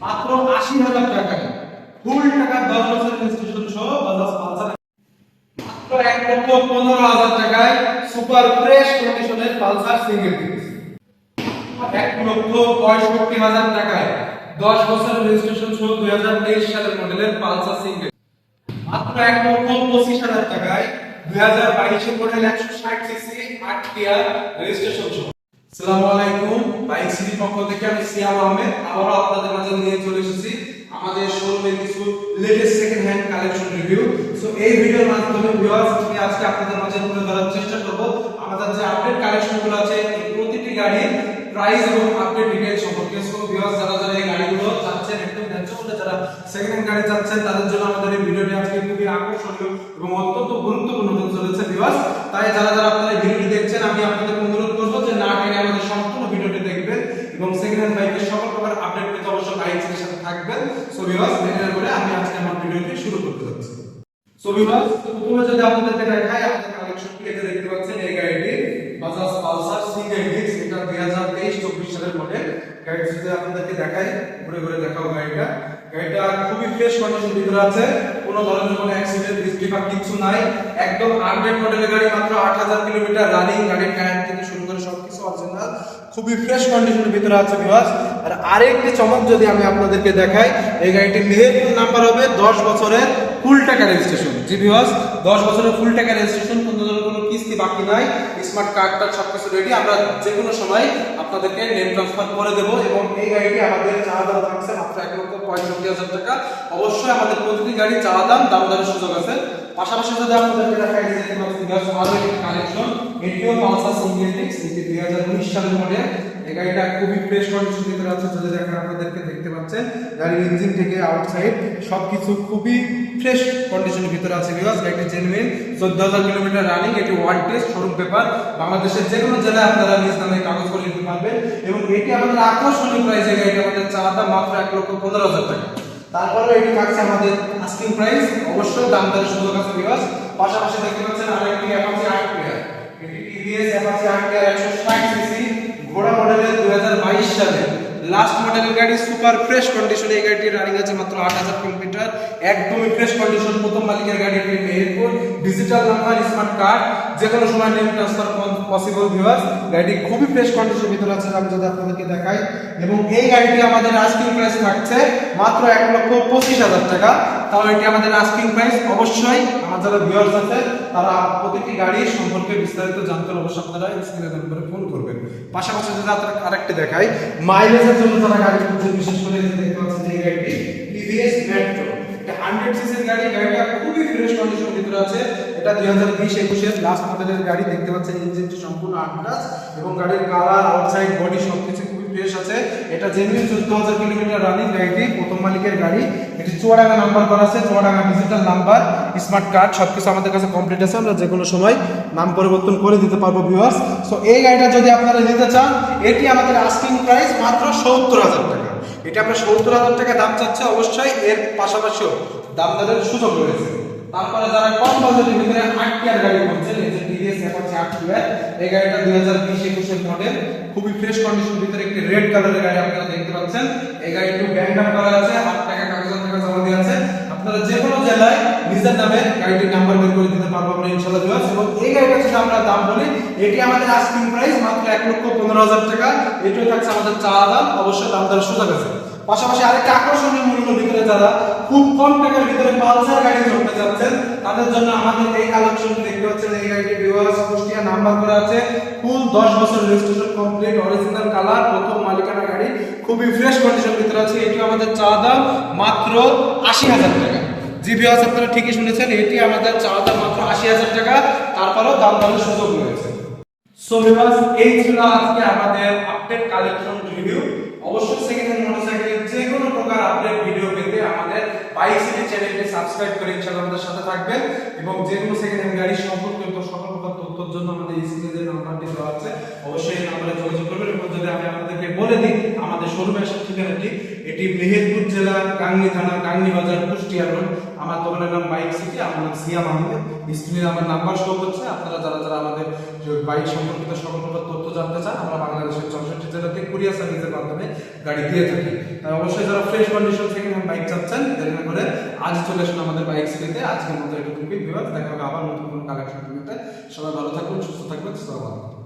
মাত্র আশি হাজার টাকায় ফুল টাকার দশ বছরের রেজিস্ট্রেশন সহ বাজাজ পালসার। মাত্র এক লক্ষ পনেরো হাজার টাকায় সুপার ফ্রেশ কন্ডিশনের পালসার সিঙ্গেল এক লক্ষ পঁয়ষট্টি হাজার টাকায় দশ বছরের রেজিস্ট্রেশন সহ দুই হাজার তেইশ সালের মডেলের পালসার সিঙ্গেল মাত্র এক লক্ষ পঁচিশ হাজার টাকায় দুই হাজার বাইশের মডেল একশো ষাট সিসি আট টিয়ার রেজিস্ট্রেশন সহ। সালামু আলাইকুম। বাইক সিটির পক্ষ থেকে আমি সিয়াম আহমেদ। আবারও আপনাদের মাঝে নিয়ে চলে এসেছি আমাদের শোরুমে কিছু latest second hand collection review so এই ভিডিওর মাধ্যমে ভিউয়ার্স আমি আজকে আপনাদের মাঝে তুলে ধরার চেষ্টা করব। আমাদের যে আপডেট কালেকশনগুলো আছে, এই প্রতিটি গাড়ির প্রাইস এবং আপডেট ডিটেইল সম্পর্কে। সো ভিউয়ার্স যারা যারা এই গাড়িগুলো চাচ্ছেন, একদম ন্যায্য মূল্যে যারা সেকেন্ড হ্যান্ড গাড়ি চাচ্ছেন, তাদের জন্য আমাদের এই ভিডিওটি আজকে খুবই আকর্ষণীয় এবং অত্যন্ত গুরুত্বপূর্ণ হতে চলেছে ভিউয়ার্স তাই যারা যারা আপনারা এই ভিডিওটি দেখছেন আমি আপনাদের অনুরোধ করব যে না টেনে আমাদের সম্পূর্ণ ভিডিওটি দেখবেন এবং সেকেন্ড হ্যান্ড বাইকের সকল প্রকার আপডেট পেতে অবশ্যই বাইকের সাথে থাকবেন। সো ভিউয়ার্স দেখার পরে আমি আজকে আমার ভিডিওটি শুরু করতে যাচ্ছি। সো ভিউয়ার্স তো প্রথমে যদি আপনাদেরকে দেখাই আপনাদের কালেকশনটি এটা দেখতে পাচ্ছেন? এই গাড়িটি বাজাজ পালসার সিঙ্গেল ডিস্ক এটা 2023 24 সালের মডেল গাড়িটি যদি আপনাদেরকে দেখাই, ঘুরে ঘুরে দেখাও গাড়িটা। গাড়িটা খুবই ফ্রেশ কন্ডিশন ভিতরে আছে। কোনো ধরনের কোনো অ্যাক্সিডেন্ট হিস্ট্রি বা কিছু নাই। একদম আপডেট মডেলের গাড়ি মাত্র 8000 কিলোমিটার রানিং গাড়ির টায়ার থেকে শুরু করে সবকিছু অরিজিনাল খুবই ফ্রেশ কন্ডিশনের ভিতরে আছে ভিউয়ার্স আর আরেকটি চমক যদি আমি আপনাদেরকে দেখাই, এই গাড়িটির মেহেরপুর নাম্বার হবে 10 বছরের ফুল টাকা রেজিস্ট্রেশন জি ভিউয়ার্স 10 বছরের ফুল টাকা রেজিস্ট্রেশন কোনো কোনো কিস্তি বাকি নাই স্মার্ট কার্ড টার্ড সবকিছু রেডি আমরা যে কোনো সময় আপনাদেরকে নেট ট্রান্সফার করে দেবো এবং এই গাড়িটি আমাদের চাওয়া দাম থাকছে মাত্র এক লক্ষ পঁয়ষট্টি হাজার টাকা। অবশ্যই আমাদের প্রতিটি গাড়ি চাওয়া দাম দাম দরের সুযোগ আছে। পাশাপাশি যদি আপনাদেরকে দেখাই যে কালেকশন এটিও পালসার সিঙ্গেল ডিস্ক এটি দুই হাজার উনিশ সালের মডেল এই গাড়িটা খুবই ফ্রেশ কন্ডিশন ভিতরে আছে, যদি দেখেন আপনাদেরকে দেখতে পাচ্ছেন, গাড়ির ইঞ্জিন থেকে আউটসাইড সবকিছু খুবই ফ্রেশ কন্ডিশনের ভিতরে আছে বিকজ গাড়িটি জেনুইন চোদ্দ হাজার কিলোমিটার রানিং এটি ওয়ান টেস্ট শোরুম পেপার বাংলাদেশের যে কোনো জেলায় আপনারা নিজ নামে কাগজ করে নিতে পারবেন এবং এটি আমাদের আকর্ষণীয় প্রাইসে গাড়িটি আমাদের চাওয়াটা মাত্র এক লক্ষ পনেরো হাজার টাকা। তারপরে এটি থাকছে আমাদের আস্কিং প্রাইস অবশ্যই দাম দরের সুযোগ আছে বিকজ পাশাপাশি দেখতে পাচ্ছেন আরেকটি অ্যাপাচি আট প্লেয়ার এটি টিভিএস অ্যাপাচি আট প্লেয়ার একশো ষাট 2022 সালে লাস্ট মডেল গাড়ি সুপার ফ্রেশ কন্ডিশনে এই গাড়িটি রানিং আছে মাত্র 8000 কিলোমিটার একদমই ফ্রেশ কন্ডিশন প্রথম মালিকের গাড়ি Meherpur digital number smart card যে কোনো সময় নেম ট্রান্সফার পসিবল ভিউয়ার্স গাড়িটি খুবই ফ্রেশ কন্ডিশনের ভিতরে আছে, আমি যদি আপনাদেরকে দেখাই। এবং এই গাড়িটি আমাদের আস্কিং প্রাইস থাকছে মাত্র এক লক্ষ পঁচিশ হাজার টাকা। তাহলে এটি আমাদের আস্কিং প্রাইস অবশ্যই আমাদের যারা ভিউয়ার্স আছে, তারা প্রতিটি গাড়ি সম্পর্কে বিস্তারিত জানতে অবশ্যই আপনারা স্ক্রিনে নম্বরে ফোন করবেন। পাশাপাশি যদি আপনারা আরেকটি দেখাই মাইলেজের জন্য তারা গাড়ি খুঁজছে, বিশেষ করে দেখতে পাচ্ছেন যে গাড়িটি টিভিএস মেট্রো এটা 100 সিসির গাড়ি, গাড়িটা খুবই ফ্রেশ কন্ডিশন ভিতরে আছে। এটা দুই হাজার বিশ একুশের লাস্ট মডেলের গাড়ি, দেখতে পাচ্ছেন ইঞ্জিনটি সম্পূর্ণ আন্ডাস এবং গাড়ির কালার আউটসাইড বডি সবকিছু খুবই ফ্রেশ আছে। এটা জেনুইন 14000 কিলোমিটার রানিং গাড়িটি, প্রথম মালিকের গাড়ি। এটি চুয়াডাঙ্গা নাম্বার করা আছে, Chuadanga digital number smart card সব কিছু আমাদের কাছে কমপ্লিট আছে। আমরা যে কোনো সময় নাম পরিবর্তন করে দিতে পারব ভিউয়ার্স সো এই গাড়িটা যদি আপনারা নিতে চান, এটি আমাদের আস্কিং প্রাইস মাত্র সত্তর হাজার টাকা। এটা আপনার সত্তর হাজার টাকা দাম চাচ্ছে অবশ্যই। এর পাশাপাশিও দাম দরের সুযোগ রয়েছে। তারপরে যারা কম বাজেটের ভিতরে আট টিয়ার গাড়ি করছেন পনেরো হাজার টাকা। দাম, অবশ্যই দাম আছে। পাশাপাশি আরেকটা আকর্ষণীয় মূল্যের ভিতরে যারা খুব কম টাকার ভিতরে পালসার গাড়ি চড়তে যাচ্ছেন, তাদের জন্য আমাদের এই কালেকশন দেখতে পাচ্ছেন, এই গাড়িটি ভিউয়ার্স কুষ্টিয়া নাম্বার করা আছে। ফুল 10 বছর রেজিস্ট্রেশন কমপ্লিট অরিজিনাল কালার প্রথম মালিকানা গাড়ি। খুবই ফ্রেশ কন্ডিশন আছে। এটি আমাদের মাত্র আশি হাজার টাকা। আপনারা ঠিকই শুনেছেন, এটি আমাদের মাত্র আশি হাজার টাকা। তারপরেও দাম সুযোগ রয়েছে। সো এই ছিল আজকে আমাদের আপডেট কালেকশন রিভিউ অবশ্যই সেকেন্ড হ্যান্ড মোটরসাইকেলের যে কোনো প্রকার আপডেট ভিডিও পেতে আমাদের বাইক সিটি চ্যানেলটি সাবস্ক্রাইব করে ইনশাআল্লাহ আমাদের সাথে থাকবেন। এবং যে কোনো সেকেন্ড হ্যান্ড গাড়ি সম্পর্কিত বা জন্য আমাদের স্ক্রিনে যে নাম্বারটি দেওয়া আছে। অবশ্যই এই নাম্বারে যোগাযোগ করবেন এবং যদি আমি আপনাদেরকে বলে দিই, আমাদের শোরুমের ঠিকানাটি এটি মেহেরপুর জেলা গাংনি থানা গাংনি বাজার কুষ্টিয়া রোড আমার দোকানের নাম বাইক সিটি, আমার নাম সিয়াম আহমেদ স্ক্রিনে আমার নাম্বার শো করছে, আপনারা যারা যারা আমাদের বাইক সম্পর্কিত সকল তথ্য জানতে চান, আমরা বাংলাদেশের চৌষট্টি জেলাতে কুরিয়ার সার্ভিসের মাধ্যমে গাড়ি দিয়ে থাকি। তাই অবশ্যই যারা ফ্রেশ কন্ডিশন হ্যান্ড বাইক চাচ্ছেন, দেরি করে আজ চলে আসুন আমাদের বাইক সিটিতে। আজকের মতো এটুকুই বিভাগ দেখা হবে আবার নতুন কোনো কালেকশন সবাই ভালো থাকুন, সুস্থ থাকবেন সালাম